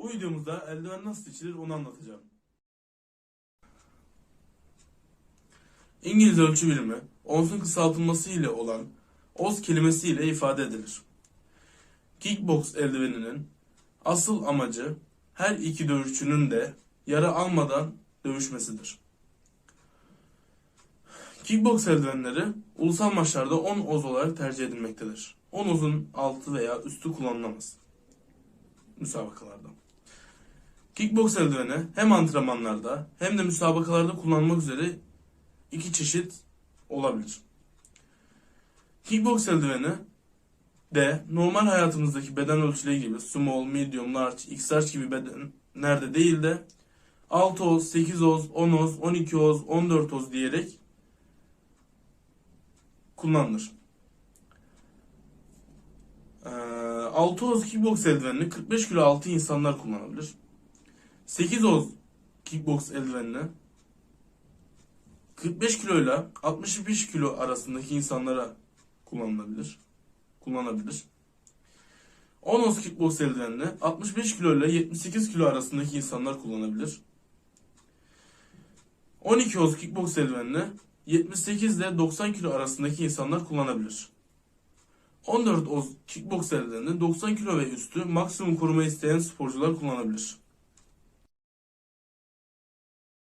Bu videomuzda eldiven nasıl seçilir onu anlatacağım. İngiliz ölçü birimi, onsun kısaltılması ile olan oz kelimesi ile ifade edilir. Kickbox eldiveninin asıl amacı her iki dövüşçünün de yara almadan dövüşmesidir. Kickbox eldivenleri ulusal maçlarda 10 oz olarak tercih edilmektedir. 10 ozun altı veya üstü kullanılamaz müsabakalarda. Kickbox eldiveni hem antrenmanlarda hem de müsabakalarda kullanmak üzere iki çeşit olabilir. Kickbox eldiveni de normal hayatımızdaki beden ölçüleri gibi small, medium, large, x-large gibi bedenlerde değil de 6 oz, 8 oz, 10 oz, 12 oz, 14 oz diyerek kullanılır. Ee, 6 oz kickbox eldivenini 45 kilo altı insanlar kullanabilir. 8 oz kickbox eldivenini 45 kilo ile 65 kilo arasındaki insanlara kullanılabilir. Kullanabilir. 10 oz kickbox eldivenini 65 kilo ile 78 kilo arasındaki insanlar kullanabilir. 12 oz kickbox eldivenini 78 ile 90 kilo arasındaki insanlar kullanabilir. 14 oz kickbox eldivenini 90 kilo ve üstü maksimum koruma isteyen sporcular kullanabilir.